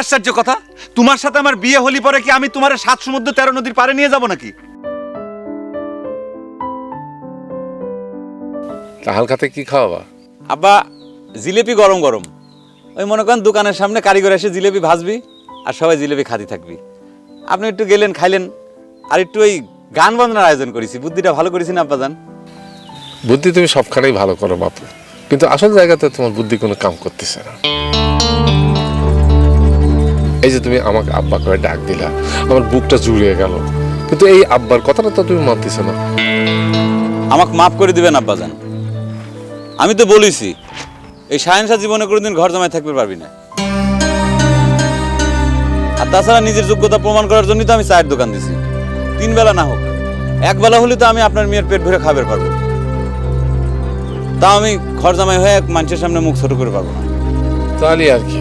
আশ্চর্য কথা। তোমার সাথে আমার বিয়ে হলি পরে কি আমি তোমার সাত সমুদ্র তেরো নদীর পারে নিয়ে যাব নাকি? তা হালখাতে কি খাওয়াবা? আব্বা জিলেপি গরম গরম। ওই মনে করেন দোকানের সামনে কারিগর এসে জিলেপি ভাজবি আর সবাই জিলেপি খাতি থাকবি। আপনি একটু গেলেন খাইলেন আর একটু ওই গান বাজনার আয়োজন করেছি। বুদ্ধিটা ভালো করেছি না আব্বাজান? বুদ্ধি তুমি সবখানেই ভালো করো বাপু। কিন্তু আসল জায়গাতে তোমার বুদ্ধি কোনো কাম করতেছে না। এই যে তুমি আমাকে আব্বা করে ডাক দিলা আমার বুকটা জুড়িয়ে গেল। কিন্তু এই আব্বার কথাটা তো তুমি মানতেছো না। আমাকে মাফ করে দিবেন আব্বাজান। আমি তো বলিছি এই সায়েন্সা জীবনে কোনোদিন ঘর জমায় থাকতে পারবি না। আর তাছাড়া নিজের যোগ্যতা প্রমাণ করার জন্যই তো আমি চায়ের দোকান দিছি। তিন বেলা না হোক এক বেলা হলে তো আমি আপনার মেয়ের পেট ভরে খাবার পারব। তাও আমি ঘর জামাই হয়ে এক মানুষের সামনে মুখ ছোট করে পারব না। তাহলে আর কি।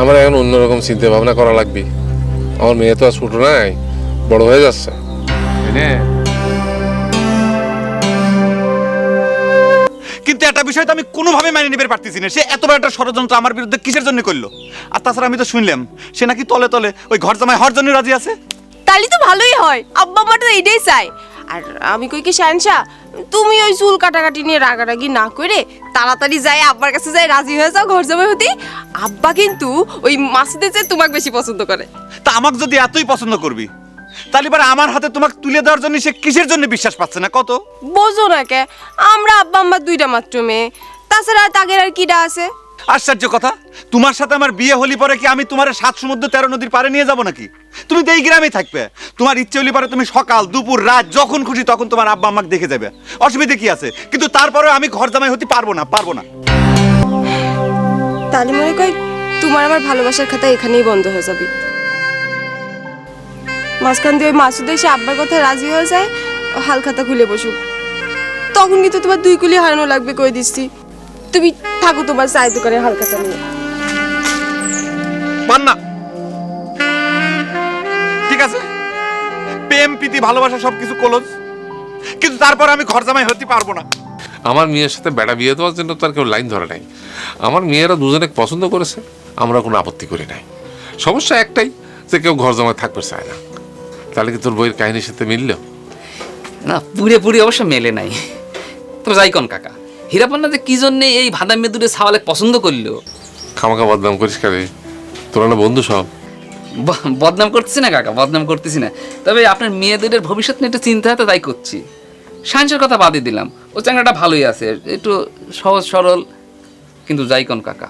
আমার এখন অন্যরকম চিন্তা ভাবনা করা লাগবে। আমার মেয়ে তো আর ছোট নাই বড় হয়ে যাচ্ছে। কিন্তু একটা বিষয় তো আমি কোনোভাবে মেনে নিতে পারতেছি না। সে এত বড় একটা ষড়যন্ত্র আমার বিরুদ্ধে কিসের জন্য করল? আর তাছাড়া আমি তো শুনলাম সে নাকি তলে তলে ওই ঘর জামাই হওয়ার জন্য রাজি আছে। তাহলে তো ভালোই হয়। আব্বা আমার তো এইটাই চাই আর আমি কই কি শানসা? তুমি ওই চুল কাটাকাটি নিয়ে রাগারাগি না করে তাড়াতাড়ি যাই আব্বার কাছে যাই রাজি হয়ে যাও ঘর জামাই হতে আব্বা কিন্তু ওই মাসুদের চেয়ে তোমাকে বেশি পছন্দ করে। তা আমাকে যদি এতই পছন্দ করবি তাহলে এবার আমার হাতে তোমাকে তুলে দেওয়ার জন্য সে কিসের জন্য বিশ্বাস পাচ্ছে না? কত? বোঝো না কে আমরা আব্বা আম্মা দুইটা মাত্র মেয়ে। তাছাড়া আর তাগের আর কিটা আছে? আশ্চর্য কথা তোমার সাথে আমার বিয়ে হলি পরে কি আমি তোমার সাত সমুদ্র তেরো নদীর পারে নিয়ে যাব নাকি? তুমি তো এই গ্রামেই থাকবে। তোমার ইচ্ছে হলি পরে তুমি সকাল দুপুর রাত যখন খুশি তখন তোমার আব্বা আমাকে দেখে যাবে। অসুবিধা কি আছে? কিন্তু তারপরে আমি ঘর জামাই হতে পারব না পারব না। তাহলে মনে কই তোমার আমার ভালোবাসার খাতা এখানেই বন্ধ হয়ে যাবে। মাঝখান দিয়ে ওই মাসুদ এসে আব্বার কথা রাজি হয়ে যায় ও হাল খাতা খুলে বসুক। তখন কিন্তু তোমার দুই কুলি হারানো লাগবে কই দিচ্ছি। তুমি থাকো তোমার চায়ের দোকানে হাল খাতা নিয়ে। পান প্রেম প্রীতি ভালোবাসা সবকিছু কলজ কিন্তু তারপর আমি ঘর জামাই হতে পারব না। আমার মেয়ের সাথে বেড়া বিয়ে দেওয়ার জন্য তার কেউ লাইন ধরে নাই। আমার মেয়েরা দুজনে পছন্দ করেছে আমরা কোনো আপত্তি করি নাই। সমস্যা একটাই যে কেউ ঘর জমায় থাকতে চায় না। তাহলে কি তোর বইয়ের কাহিনীর সাথে মিলল? না পুরে অবশ্য মেলে নাই। তো যাই কোন কাকা হীরাপান্না যে কি জন্যে এই ভাদা মেদুরে সাওয়ালে পছন্দ করল? খামাখা বদনাম করিস কারে তোরা না বন্ধু সব। বদনাম করতেছি না কাকা, বদনাম করতেছি না। তবে আপনার মেয়েদের ভবিষ্যৎ নিয়ে একটু চিন্তা হতে তাই করছি। সায়েন্সের কথা বাদই দিলাম। ও চ্যাংড়াটা ভালোই আছে, একটু সহজ সরল, কিন্তু যাই কোন কাকা।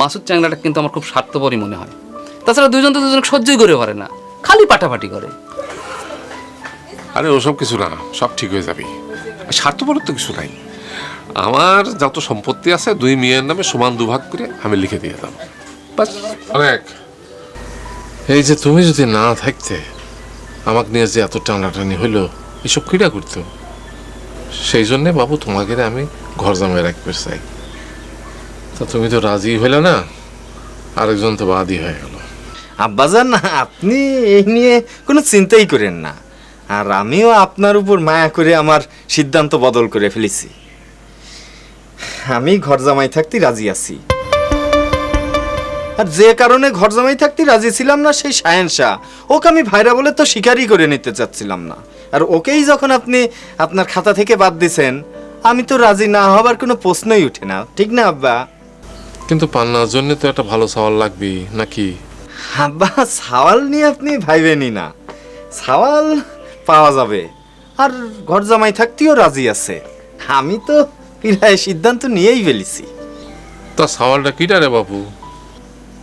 মাসুদ চ্যাংড়াটা কিন্তু আমার খুব স্বার্থপরই মনে হয়। তাছাড়া দুজন তো দুজন সহ্যই করে পারে না, খালি পাটাপাটি করে। আরে, ওসব কিছু না, সব ঠিক হয়ে যাবে। স্বার্থপর তো কিছু নাই। আমার যত সম্পত্তি আছে, দুই মেয়ের নামে সমান দুভাগ করে আমি লিখে দিয়ে দাম অনেক। এই যে তুমি যদি না থাকতে, আমাকে নিয়ে যে এত টানাটানি হইল, এসব ক্রীড়া করতো? সেই জন্যে বাবু তোমাকে আমি ঘর জামাই রাখতে চাই। তা তুমি তো রাজি হইলে না, আরেকজন তো বাদই হয়ে গেল। আব্বাজান আপনি এই নিয়ে কোনো চিন্তাই করেন না। আর আমিও আপনার উপর মায়া করে আমার সিদ্ধান্ত বদল করে ফেলেছি। আমি ঘর জামাই থাকতে রাজি আছি। আর যে কারণে ঘর জামাই থাকতে রাজি ছিলাম না সেই সায়েন্সা ওকে আমি ভাইরা বলে তো শিকারই করে নিতে চাচ্ছিলাম না। আর ওকেই যখন আপনি আপনার খাতা থেকে বাদ দিছেন আমি তো রাজি না হবার কোনো প্রশ্নই উঠে না। ঠিক না আব্বা? কিন্তু পান্নার জন্য তো একটা ভালো সওয়াল লাগবে নাকি? আব্বা সাওয়াল নিয়ে আপনি ভাইবেনই না। সাওয়াল পাওয়া যাবে। আর ঘর জামাই থাকতেও রাজি আছে। আমি তো প্রায় সিদ্ধান্ত নিয়েই ফেলেছি। তা সওয়ালটা কিটা রে বাবু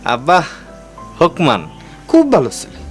আব্বা হকমান। খুব ভালো ছেলে।